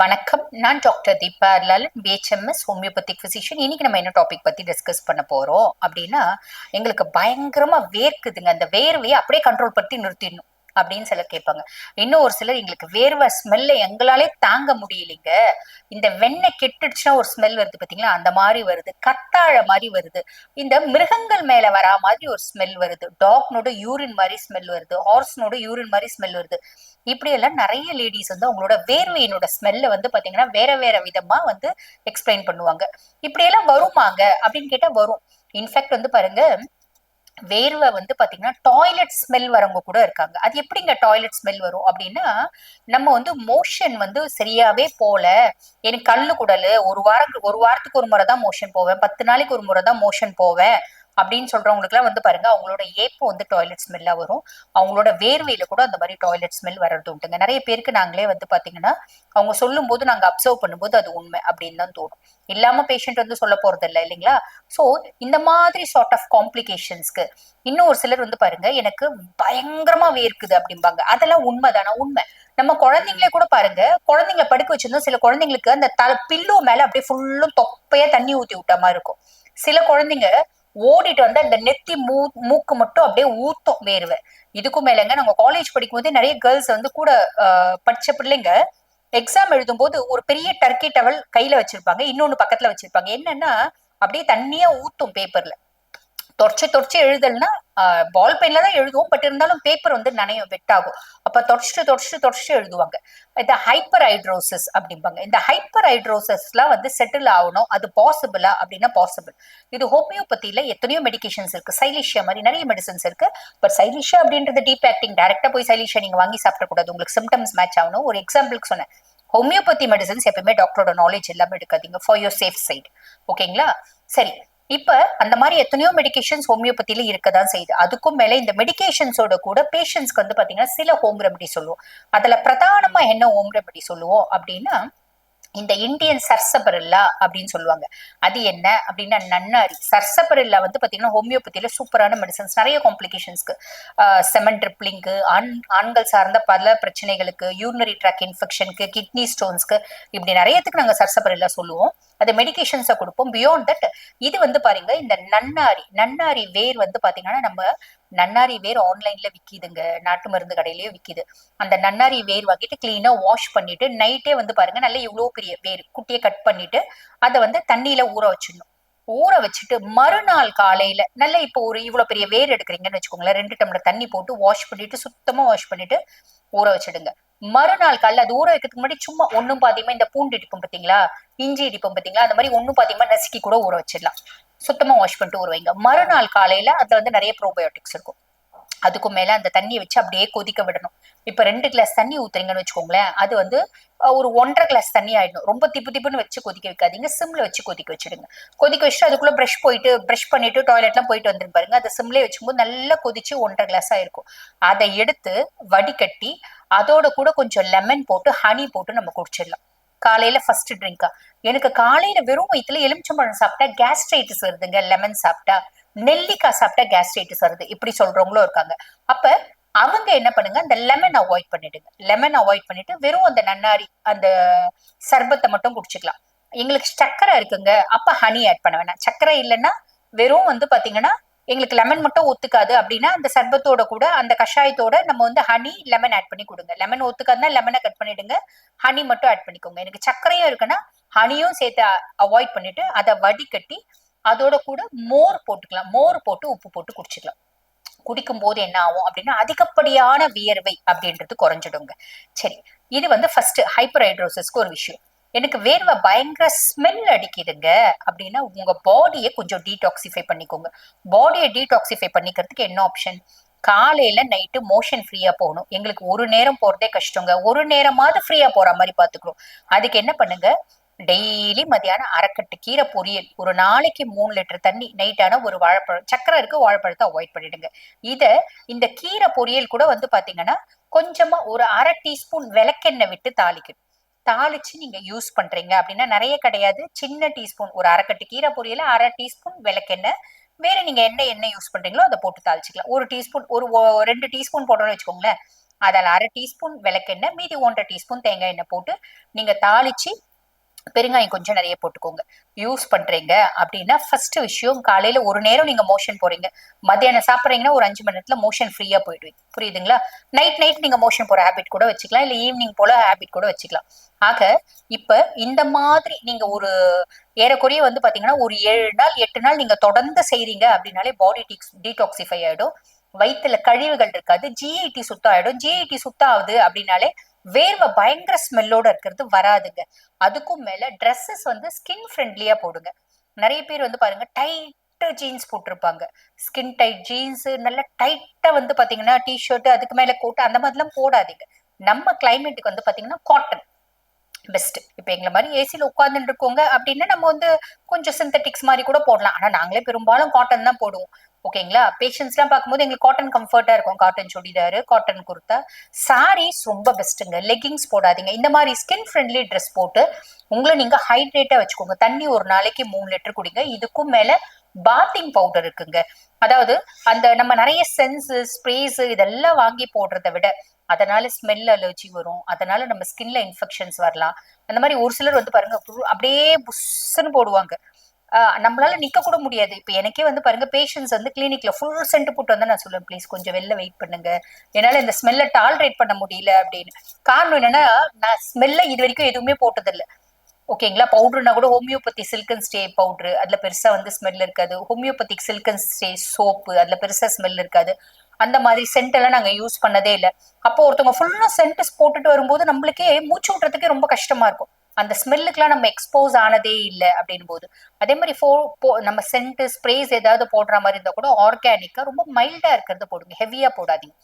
வணக்கம். நான் doctor Deepa Lalan BHMS homeopathic physician இன்னைக்கு நம்ம என்ன டாபிக் பத்தி டிஸ்கஸ் பண்ண போறோம் அப்படின்னா எங்களுக்கு பயங்கரமா வேர்க்குதுங்க. அந்த வேர்வையை அப்படியே கண்ட்ரோல் படுத்தி நிறுத்திடணும். அப்படின்னு சிலர் கேட்பாங்க. இன்னும் ஒரு சிலர் எங்களுக்கு வேர்வை ஸ்மெல்ல எங்களாலே தாங்க முடியலைங்க. இந்த வெண்ணெய் கெட்டுடுச்சுன்னா ஒரு ஸ்மெல் வருது பாத்தீங்களா? அந்த மாதிரி வருது. கத்தாழ மாதிரி வருது. இந்த மிருகங்கள் மேல வரா மாதிரி ஒரு ஸ்மெல் வருது. டாக்னோட யூரின் மாதிரி ஸ்மெல் வருது. ஹார்ஸ்னோட யூரின் மாதிரி ஸ்மெல் வருது. இப்படி எல்லாம் நிறைய லேடிஸ் வந்து அவங்களோட வேர்வையினோட ஸ்மெல்ல வந்து பாத்தீங்கன்னா வேற வேற விதமா வந்து எக்ஸ்பிளைன் பண்ணுவாங்க. இப்படி எல்லாம் வருமாங்க? அப்படின்னு கேட்டா வரும். இன்ஃபேக்ட் வந்து பாருங்க வேர்வை வந்து பாத்தீங்கன்னா டாய்லெட் ஸ்மெல் வரவங்க கூட இருக்காங்க. அது எப்படிங்க டாய்லெட் ஸ்மெல் வரும்? அப்படின்னா நம்ம வந்து மோஷன் வந்து சரியாவே போல. எனக்கு கல்லு குடலு ஒரு வாரம் ஒரு வாரத்துக்கு ஒரு முறை தான் மோஷன் போவேன். பத்து நாளைக்கு ஒரு முறை தான் மோஷன் போவேன். அப்படின்னு சொல்றவங்களுக்குலாம் வந்து பாருங்க அவங்களோட ஏப்பு வந்து டாய்லெட் ஸ்மெல்லா வரும். அவங்களோட வேர்வையில கூட அந்த மாதிரி டாய்லெட் ஸ்மெல் வர்றது உண்டுங்க. நிறைய பேருக்கு நாங்களே வந்து பாத்தீங்கன்னா அவங்க சொல்லும் போது நாங்க அப்சர்வ் பண்ணும்போது அது உண்மை அப்படின்னு தான் தோணும். இல்லாம பேஷண்ட் வந்து சொல்ல போறது இல்லை இல்லைங்களா? சோ இந்த மாதிரி சார்ட் ஆஃப் காம்ப்ளிகேஷன்ஸ்க்கு இன்னும் ஒரு சிலர் வந்து பாருங்க எனக்கு பயங்கரமா வேர்க்குது அப்படிம்பாங்க. அதெல்லாம் உண்மைதானா? உண்மை. நம்ம குழந்தைங்களே கூட பாருங்க குழந்தைங்கள படுக்க வச்சிருந்தோம் சில குழந்தைங்களுக்கு அந்த தலை பில்லோ மேல அப்படியே ஃபுல்லும் தொப்பையா தண்ணி ஊத்தி விட்ட மாதிரி இருக்கும். சில குழந்தைங்க ஓடிட்டு வந்து அந்த நெத்தி மூ மூக்கு மட்டும் அப்படியே ஊத்தும் வேர்வை. இதுக்கும் மேலங்க நாங்க காலேஜ் படிக்கும் போது நிறைய கேர்ள்ஸ் வந்து கூட படிச்ச பிள்ளைங்க எக்ஸாம் எழுதும் போது ஒரு பெரிய டர்க்கி டவல் கையில வச்சிருப்பாங்க இன்னொன்னு பக்கத்துல வச்சிருப்பாங்க. என்னன்னா அப்படியே தண்ணியா ஊத்தும் பேப்பர்ல தொடச்சு தொடச்சு எழுதல்னா பால் பென்ல தான் எழுதுவோம். பட் இருந்தாலும் பேப்பர் வந்து நனையும் வெட் ஆகும் அப்ப தொடச்சிட்டு தொடச்சிட்டு தொடச்சிட்டு எழுதுவாங்க. இந்த ஹைப்பர் ஹைட்ரோசஸ் அப்படிம்பாங்க. இந்த ஹைப்பர் ஹைட்ரோசஸ்லாம் வந்து செட்டில் ஆகணும். அது பாசிபிளா அப்படின்னா பாசிபிள் இது ஹோமியோபதியில எத்தனையோ மெடிகேஷன்ஸ் இருக்கு. சைலிஷியா மாதிரி நிறைய மெடிசன்ஸ் இருக்கு. பட் சைலிஷியா அப்படின்றது டீப் ஆக்டிங் டைரக்டா போய் சைலிஷியா நீங்க வாங்கி சாப்பிடக்கூடாது. உங்களுக்கு சிம்டம்ஸ் மேட்ச் ஆகணும். ஒரு எக்ஸாம்பிளுக்கு சொன்னேன். ஹோமியோபதி மெடிசன்ஸ் எப்பவுமே டாக்டரோட நாலேஜ் எல்லாமே எடுக்காதீங்க. ஃபார் யோர் சேஃப் சைட் ஓகேங்களா சரி. இப்ப அந்த மாதிரி எத்தனையோ மெடிகேஷன்ஸ் ஹோமியோபதியில இருக்கதான் செய்யுது. அதுக்கும் மேல இந்த மெடிகேஷன்ஸோட கூட பேஷண்ட்ஸ்க்கு வந்து பாத்தீங்கன்னா சில ஹோம் ரெமடி சொல்லுவோம். அதுல பிரதானமா என்ன ஹோம் ரெமடி சொல்லுவோம் அப்படின்னா இந்த இந்தியன் சர்சபரில்லா அப்படின்னு சொல்லுவாங்க. அது என்ன அப்படின்னா நன்னாரி. சர்சபரில்லா வந்து பாத்தீங்கன்னா ஹோமியோபதியில சூப்பரான மெடிசன்ஸ் நிறைய காம்ப்ளிகேஷன்ஸ்க்கு செமன் ட்ரிப்ளிங்கு ஆண் ஆண்கள் சார்ந்த பல பிரச்சனைகளுக்கு யூரினரி ட்ராக் இன்ஃபெக்ஷனுக்கு கிட்னி ஸ்டோன்ஸ்க்கு இப்படி நிறையத்துக்கு நாங்கள் சர்சபரில்லா சொல்லுவோம். அது மெடிகேஷன்ஸை கொடுப்போம். பியாண்ட் தட் இது வந்து பாருங்க இந்த நன்னாரி. நன்னாரி வேர் வந்து பாத்தீங்கன்னா நம்ம நன்னாரி வேர் ஆன்லைன்ல விக்கிதுங்க. நாட்டு மருந்து கடையிலயே விக்கிது. அந்த நன்னாரி வேர் வாங்கிட்டு கிளீனா வாஷ் பண்ணிட்டு நைட்டே வந்து பாருங்க நல்ல இவ்வளவு பெரிய வேர் குட்டியை கட் பண்ணிட்டு அதை வந்து தண்ணியில ஊற வச்சிடணும். ஊற வச்சுட்டு மறுநாள் காலையில நல்லா இப்போ ஒரு இவ்வளவு பெரிய வேர் எடுக்கிறீங்கன்னு வச்சுக்கோங்களேன் ரெண்டு டம்ளர் தண்ணி போட்டு வாஷ் பண்ணிட்டு சுத்தமா வாஷ் பண்ணிட்டு ஊற வச்சிடுங்க. மறுநாள் காலைல அது ஊற வைக்கிறதுக்கு முன்னாடி சும்மா ஒண்ணும் பாத்தீங்கன்னா இந்த பூண்டு இடிப்போம் பாத்தீங்களா இஞ்சி இடிப்போம் பாத்தீங்களா அந்த மாதிரி ஒண்ணும் பாத்தீங்கன்னா நசுக்கி கூட ஊற வச்சிடலாம். சுத்தமா வாஷ் பண்ணிட்டு ஊற வைங்க மறுநாள் காலையில அதுல வந்து நிறைய ப்ரோபயோட்டிக்ஸ் இருக்கும். அதுக்கும் மேல அந்த தண்ணியை வச்சு அப்படியே கொதிக்க விடணும். இப்ப ரெண்டு கிளாஸ் தண்ணி ஊத்துறீங்கன்னு வச்சுக்கோங்களேன் அது வந்து ஒரு ஒன்றரை கிளாஸ் தண்ணி ஆயிடும் ரொம்ப திப்பு திப்புன்னு வச்சு கொதிக்க வைக்காதீங்க. சிம்ல வச்சு கொதிக்க வச்சிடுங்க. கொதிக்க வச்சுட்டு அதுக்குள்ள ப்ரஷ் போயிட்டு ப்ரஷ் பண்ணிட்டு டாய்லெட்லாம் போயிட்டு வந்துரு பாருங்க. அதை சிம்லே வச்சுக்கும்போது நல்லா கொதிச்சு ஒன்றரை கிளாஸ் ஆயிருக்கும் அதை எடுத்து வடிகட்டி அதோட கூட கொஞ்சம் லெமன் போட்டு ஹனி போட்டு நம்ம குடிச்சிடலாம். காலையில ஃபர்ஸ்ட் ட்ரிங்கா எனக்கு காலையில வெறும் வயிற்றுல எலுமிச்சம்பழம் சாப்பிட்டா கேஸ்ட்ரைட்டிஸ் வருதுங்க லெமன் சாப்பிட்டா. நெல்லிக்காய் சாப்பிட்டா கேஸ்ட்ரைட்டிஸ் வருது. இப்படி சொல்றவங்களும் இருக்காங்க. அப்ப அவங்க என்ன பண்ணுங்க அந்த லெமன் அவாய்ட் பண்ணிடுங்க. லெமன் அவாய்ட் பண்ணிட்டு வெறும் அந்த நன்னாரி அந்த சர்பத்தை மட்டும் குடிச்சுக்கலாம். எங்களுக்கு சக்கரை இருக்குங்க. அப்ப ஹனி ஆட் பண்ண வேணாம். சக்கரை இல்லைன்னா வெறும் வந்து பாத்தீங்கன்னா எங்களுக்கு லெமன் மட்டும் ஒத்துக்காது அப்படின்னா அந்த சர்பத்தோட கூட அந்த கஷாயத்தோட நம்ம வந்து ஹனி லெமன் ஆட் பண்ணி கொடுங்க. லெமன் ஒத்துக்காதுன்னா லெமனை கட் பண்ணிடுங்க. ஹனி மட்டும் ஆட் பண்ணிக்கோங்க. எனக்கு சர்க்கரையும் இருக்குன்னா ஹனியும் சேர்த்து அவாய்ட் பண்ணிட்டு அதை வடிகட்டி அதோட கூட மோர் போட்டுக்கலாம். மோர் போட்டு உப்பு போட்டு குடிச்சுக்கலாம். குடிக்கும் போது என்ன ஆகும் அப்படின்னா அதிகப்படியான வியர்வை அப்படின்றது குறைஞ்சிடுங்க. சரி இது வந்து ஃபர்ஸ்ட் ஹைப்பர் ஹைட்ரோசஸ்க்கு ஒரு விஷயம். எனக்கு வேர்வை பயங்கர ஸ்மெல் அடிக்குதுங்க. அப்படின்னா உங்க பாடியை கொஞ்சம் டீடாக்சிஃபை பண்ணிக்கோங்க. பாடியை டீடாக்சிஃபை பண்ணிக்கிறதுக்கு என்ன ஆப்ஷன் காலையில நைட்டு மோஷன் ஃப்ரீயா போகணும். எங்களுக்கு ஒரு நேரம் போறதே கஷ்டங்க. ஒரு நேரமாவது ஃப்ரீயா போற மாதிரி பாத்துக்கிறோம் அதுக்கு என்ன பண்ணுங்க? டெய்லி மதியானம் அரைக்கட்டு கீரை பொரியல். ஒரு நாளைக்கு மூணு லிட்டர் தண்ணி நைட்டான ஒரு வாழைப்பழம் சக்கரை இருக்கு வாழைப்பழத்தை அவாய்ட் பண்ணிடுங்க. இத இந்த கீரை பொரியல் கூட வந்து பாத்தீங்கன்னா கொஞ்சமா ஒரு அரை டீஸ்பூன் விளக்கெண்ணெய் விட்டு தாளிக்கணும். தாளிச்சு நீங்க யூஸ் பண்றீங்க. அப்படின்னா நிறைய கிடையாது. சின்ன டீஸ்பூன் ஒரு அரைக்கட்டு கீரை பொரியல அரை டீஸ்பூன் விளக்கெண்ணெய். வேற நீங்க என்ன எண்ணெய் யூஸ் பண்றீங்களோ அதை போட்டு தாளிச்சுக்கலாம். ஒரு டீஸ்பூன் ஒரு ரெண்டு டீஸ்பூன் போட்டோம்னு வச்சுக்கோங்களேன். அதில் அரை டீஸ்பூன் விளக்கெண்ணெய் மீதி ஒன்றரை டீஸ்பூன் தேங்காய் எண்ணெய் போட்டு நீங்க தாளிச்சு பெருங்காயம் கொஞ்சம் நிறைய போட்டுக்கோங்க. யூஸ் பண்றீங்க அப்படின்னா ஃபர்ஸ்ட் விஷயம் காலையில ஒரு நேரம் நீங்க மோஷன் போறீங்க மத்தியானம் சாப்பிட்றீங்கன்னா ஒரு அஞ்சு மணி நேரத்துல மோஷன் ஃப்ரீயா போயிடுவீங்க. புரியுதுங்களா? நைட் நைட் நீங்க மோஷன் போற ஹேபிட் கூட வச்சுக்கலாம். இல்ல ஈவினிங் போல ஹேபிட் கூட வச்சுக்கலாம். ஆக இப்ப இந்த மாதிரி நீங்க ஒரு ஏறக்குறைய வந்து பாத்தீங்கன்னா ஒரு ஏழு நாள் எட்டு நாள் நீங்க தொடர்ந்து செய்றீங்க அப்படின்னாலே பாடி டீக்ஸ் டீடாக்சிஃபை ஆயிடும். வயிற்றுல கழிவுகள் இருக்காது. ஜிஐடி சுத்தம் ஆயிடும். ஜிஐடி சுத்தம் ஆகுது அப்படின்னாலே வேர்வை பயங்கர ஸ்மெல்லோட இருக்கிறது வராதுங்க. அதுக்கும் மேல ட்ரெஸ்ஸஸ் வந்து ஸ்கின் ஃப்ரெண்ட்லியா போடுங்க. நிறைய பேர் வந்து பாருங்க டைட்டு ஜீன்ஸ் போட்டிருப்பாங்க. ஸ்கின் டைட் ஜீன்ஸ் நல்ல டைட்டா வந்து பாத்தீங்கன்னா டிஷர்ட் அதுக்கு மேல கோட்டு அந்த மாதிரிலாம் போடாதீங்க. நம்ம கிளைமேட்டுக்கு வந்து பாத்தீங்கன்னா காட்டன் பெஸ்ட் இப்போ எங்களை மாதிரி ஏசியில் உட்காந்துட்டு இருக்கோங்க அப்படின்னா நம்ம வந்து கொஞ்சம் சிந்தட்டிக்ஸ் மாதிரி கூட போடலாம். ஆனால் நாங்களே பெரும்பாலும் காட்டன் தான் போடுவோம். ஓகேங்களா? பேஷண்ட்ஸ்லாம் பார்க்கும்போது எங்களுக்கு காட்டன் கம்ஃபர்ட்டா இருக்கும். காட்டன் சுடிதாரு காட்டன் குர்த்தா சாரீஸ் ரொம்ப பெஸ்ட்டுங்க லெகிங்ஸ் போடாதீங்க. இந்த மாதிரி ஸ்கின் ஃப்ரெண்ட்லி ட்ரெஸ் போட்டு உங்களை நீங்க ஹைட்ரேட்டா வச்சுக்கோங்க. தண்ணி ஒரு நாளைக்கு மூணு லிட்டர் குடிங்க. இதுக்கும் மேல பாத்திங் பவுடர் இருக்குங்க. அதாவது அந்த நம்ம நிறைய சென்ஸ் ஸ்ப்ரேஸ் இதெல்லாம் வாங்கி போடுறத விட அதனால ஸ்மெல் அலர்ஜி வரும். அதனால நம்ம ஸ்கின்ல இன்ஃபெக்ஷன்ஸ் வரலாம். அந்த மாதிரி ஒரு சிலர் வந்து பாருங்க அப்படியே புஷ்ஷுன்னு போடுவாங்க. நம்மளால நிக்க கூட முடியாது. இப்ப எனக்கே வந்து பாருங்க பேஷன்ஸ் வந்து கிளினிக்ல ஃபுல் சென்ட் போட்டு வந்து நான் சொல்லுவேன் ப்ளீஸ் கொஞ்சம் வெளில வெயிட் பண்ணுங்க. என்னால இந்த ஸ்மெல்ல டாலரேட் பண்ண முடியல அப்படின்னு. காரணம் என்னன்னா நான் ஸ்மெல்ல இது வரைக்கும் எதுவுமே போட்டதில்லை. ஓகேங்களா பவுடர்னா கூட ஹோமியோபதி சில்கன் ஸ்டே பவுடர் அதுல பெருசா வந்து ஸ்மெல் இருக்காது. ஹோமியோபதிக் சில்கன் ஸ்டே சோப்பு அதுல பெருசா ஸ்மெல் இருக்காது. அந்த மாதிரி சென்ட் எல்லாம் நாங்க யூஸ் பண்ணதே இல்லை. அப்போ ஒருத்தவங்க ஃபுல்லா சென்ட் போட்டுட்டு வரும்போது நம்மளுக்கே மூச்சு விட்டுறதுக்கே ரொம்ப கஷ்டமா இருக்கும். அந்த ஸ்மெல்லுக்குலாம் நம்ம எக்ஸ்போஸ் ஆனதே இல்லை அப்படின் போது அதே மாதிரி ஃபோ நம்ம சென்ட் ஸ்ப்ரேஸ் ஏதாவது போடுற மாதிரி இருந்தா கூட ஆர்கானிக்கா ரொம்ப மைல்டா இருக்கிறத போடுங்க. ஹெவியா போடாதீங்க.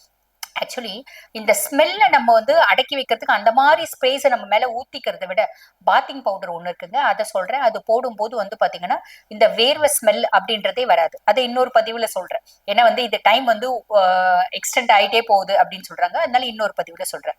ஆக்சுவலி இந்த ஸ்மெல்ல நம்ம வந்து அடக்கி வைக்கிறதுக்கு அந்த மாதிரி ஸ்ப்ரேஸை நம்ம மேல ஊத்திக்கிறத விட பாத்திங் பவுடர் ஒன்று இருக்குங்க. அதை சொல்றேன். அது போடும்போது வந்து பாத்தீங்கன்னா இந்த வேர்வை ஸ்மெல் அப்படின்றதே வராது. அதை இன்னொரு பதிவுல சொல்றேன். ஏன்னா வந்து இந்த டைம் வந்து எக்ஸ்டெண்ட் ஆயிட்டே போகுது அப்படின்னு சொல்றாங்க. அதனால இன்னொரு பதிவில் சொல்றேன்.